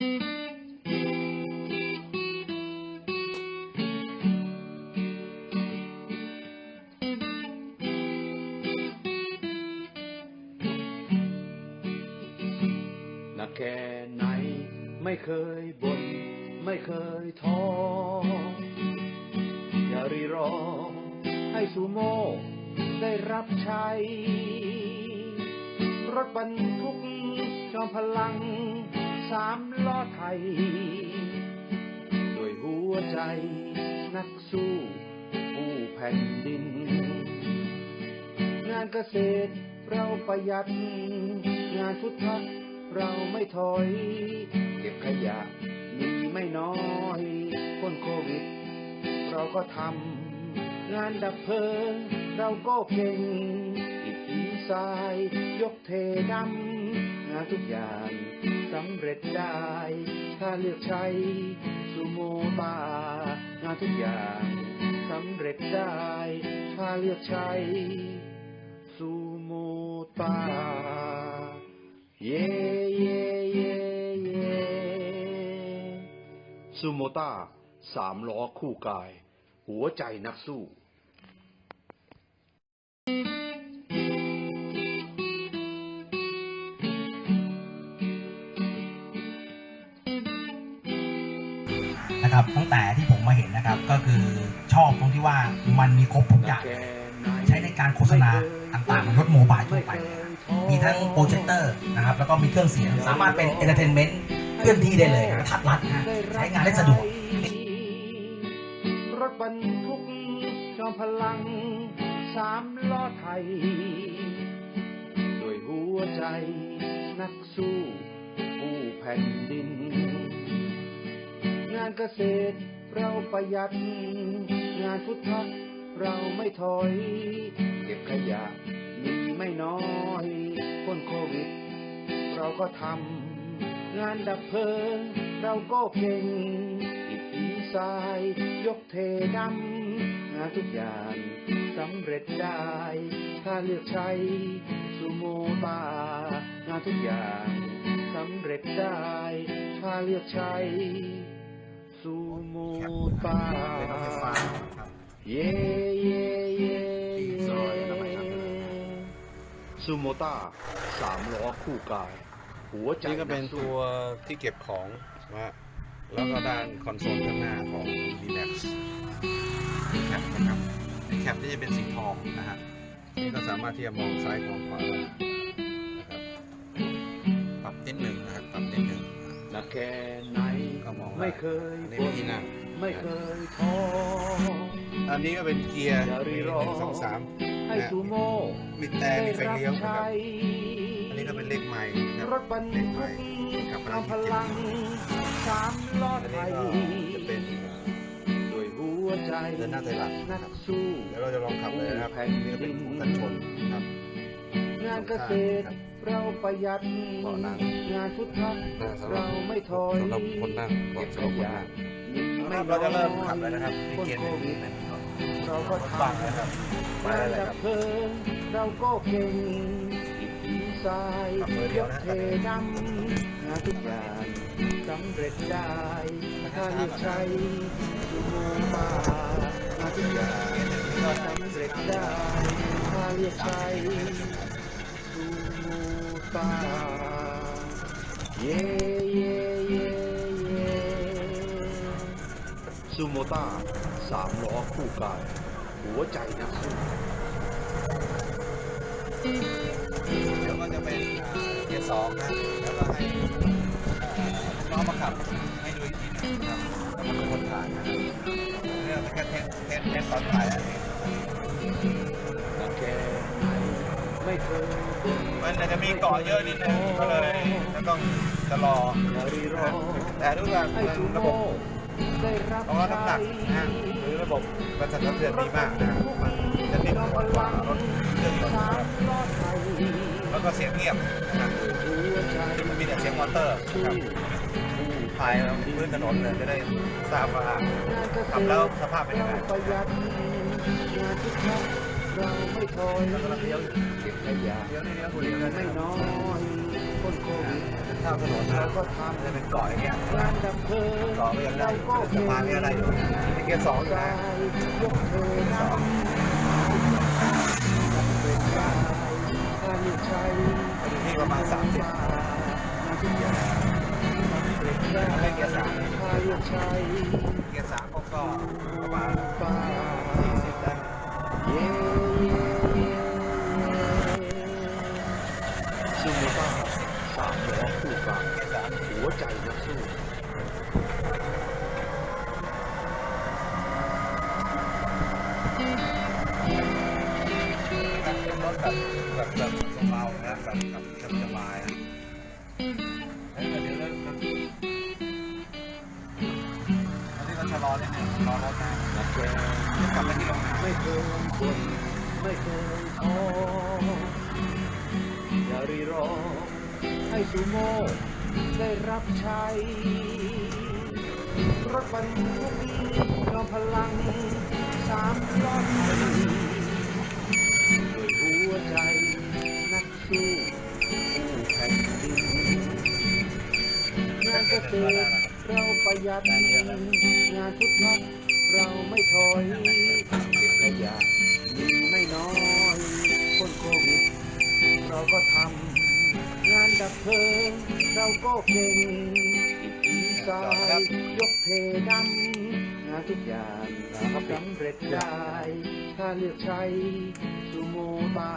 นักแค่ไหนไม่เคยบน่นไม่เคยท้อ อย่ารีรอ ให้ซูโม่ได้รับใช้ รถบรรทุกจอมพลัง สามล้อไทย ด้วยหัวใจนักสู้ผู้แผ่นดิน งานเกษตรเราประหยัด งานพุทธะเราไม่ถอย เก็บขยะมีไม่น้อยพ้นโควิด เราก็ทำงานดับเพลิง เราก็เก่งอิฐหินทราย ยกเทดำ งานทุกอย่างสำเร็จได้ ถ้าเลือกใช้ซูโมบางานทุกอย่างสำเร็จได้ ถ้าเลือกใช้ซูโมตาเย่เย่เย่เย่ซูโมตาสามล้อคู่กาย หัวใจนักสู้ นะครับ ตั้งแต่ที่ผมมาเห็นนะครับ ก็คือชอบตรงที่ว่ามันมีครบทุกอย่างใช้ในการโฆษณาต่างๆมันรถโมบายทั่วไปเลยครับมีทั้งโปรเจคเตอร์นะครับ แล้วก็มีเครื่องเสียง สามารถเป็นเอนเตอร์เทนเมนต์เคลื่อนที่ได้เลยกระทัดรัดนะใช้งานได้สะดวก รถบรรทุกจอมพลังสามล้อไทย ด้วยหัวใจนักสู้ผู้แผ่นดิน งานเกษตรเราประหยัด งานพุทธะเราไม่ถอย เก็บขยะมีไม่น้อยพ้นโควิด เราก็ทำงานดับเพลิง เราก็เก่งอิฐหินทรายยกเทดำงานทุกอย่างสำเร็จได้ ถ้าเลือกใช้ซูโมบางานทุกอย่างสำเร็จได้ ถ้าเลือกใช้ ซูโมบาเย่เย่เย่เย่ซูโมต้าสามล้อคู่กาย หัวใจนี่ก็เป็นกสู้ตัวที่เก็บของนะฮะแล้วก็ด้านคอนโซลข้างหน้าของ d m a x แคปนะครับแคปที่จะเป็นสีทองนะฮะนี่ก็สามารถที่จะมองซ้ายมองขวาได้นะครับปรับนิดหนึ่งนะครับปรับนิดหนึ่งหนักแค่ไหนก็มอง ได้ไม่เคยในบ่วิธีนั่งไม่เคยท้ออันนี้ก็เป็นเกียร์อย่ารีมีรหอนึ่งสองสามให้ซูโม่มีแต่มีไฟเลี้ยวนะคได้รับใช้อันนี้ก็เป็นเลขไม้นะครรับถบรรเลทุขไม้กกับจอมพลังสามล้ออันไทนี้ยก็จะเป็นด้วยหัวใจเดินหน้าถอยหลังนักสู้เดี๋ยวเราจะลองขับเลยนะครับอันนี่ก็เป็นของกันชนนะครับงานเกษตร เราประหยัดเบาะนั่งงานพุทธะหน้าสำหรัเราบไม่ถอยสำหรับคนนั่งเบาะสำหรับคนนั่งไม่เราจะน้เริ่อยมขับแล้วนะครับในเกียร์หนึ่งนะเราก็รถทำบังนะครับไปงานได้เลยดัครับบเพลิงเราก็เก่งอิฐหินทรายขับมือเดียวนะเทดำงานทุกอย่างสำเร็จได้ถ้าเลือกใช้ซูโมมางานทุกอย่างสำเร็จได้ถ้าเลือกใช้ซู โมตาเย่เย่เย่เย่ซูโมต้าสามล้อคู่กาย หัวใจนักสู้เดี๋ยวก็จะเป็นเกียร์สองนะ แล้วก็ให้น้องมาขับให้ดูอีกทีหนึงนะครับแล้วก็เป็นคนถ่ายนะครับเนี่ยเป็นแค่เทสเทสเทสตอนถ่ายนั่นเองหนักแค่ไหน ไม่เคยมันอาจจะมีเกาะเยอะนิดนึงก็เลยจะต้องจะรออย่ารีรอแต่ทุกอย่างให้ซูระบโม่บได้รับเพราะว่าน้ำหนักนะหรือระบบกระสับกระเทือนดีมากนะมันจะนิ่มกว่ารถเครื่องยนต์นะครับล้อไทยแล้วก็เสียงเงียบนะครับหัวใจที่มันมีแต่เสียงมอเตอร์นะครับภายพื้นถนนเลยจะได้ทราบว่างานเกษขับแล้วสภาพเป็นยังไง ประหยัดงานทุกครั้ง เราไม่ถอยกำลังเลี้ยวเก็บขยะเลี้ยวนี่เลี้ยวคุณเลี้ยวไม่น้อยคนโควิดข้ามถนนเราก็ทำจะเป็นเกาะอย่างเงี้ยำงานดับเพลิงเกาะก็ยังได้เราอยู่ก็สะพานก็ยังได้อยู่เป็นเกียร์สองอยู่นะยกเธอนำเป็นได้ถ้าไม่ใช่นี่ประมาณ30เกียร์เกียร์สามเกียร์สามก็ก็ประมาณป้า40ได้ เย้ซูเมบ้าสามล้อคู่กลางเกียร์สามหัวใจนักสู้เป็นรถแบบแบบแบบเบาๆนะแบบแบบสบายๆเฮ้ยเดี๋ยวเริ่มอันนี้เราชะลอนิดนึงรอรถนะนักแกกลับไปที่โรงงานไม่เคยบ่น ไม่เคยท้ออย่ารีรอ ให้ซูโม่ได้รับใช้รถบรรทุกยอมพลังสามล้อด้วยหัวใจนักสู้ผู้แผ่นดินงานเกษตรเราประหยัดงานพุทธัเราไม่ถอยขยะ ไม่น้อยคนโควิดเราก็ทำงานดับเพลิงเราก็เก่งอิฐหินทรายยกเทดำงานทุกอย่างสำเร็จได้ ถ้าเลือกใช้ซูโมบา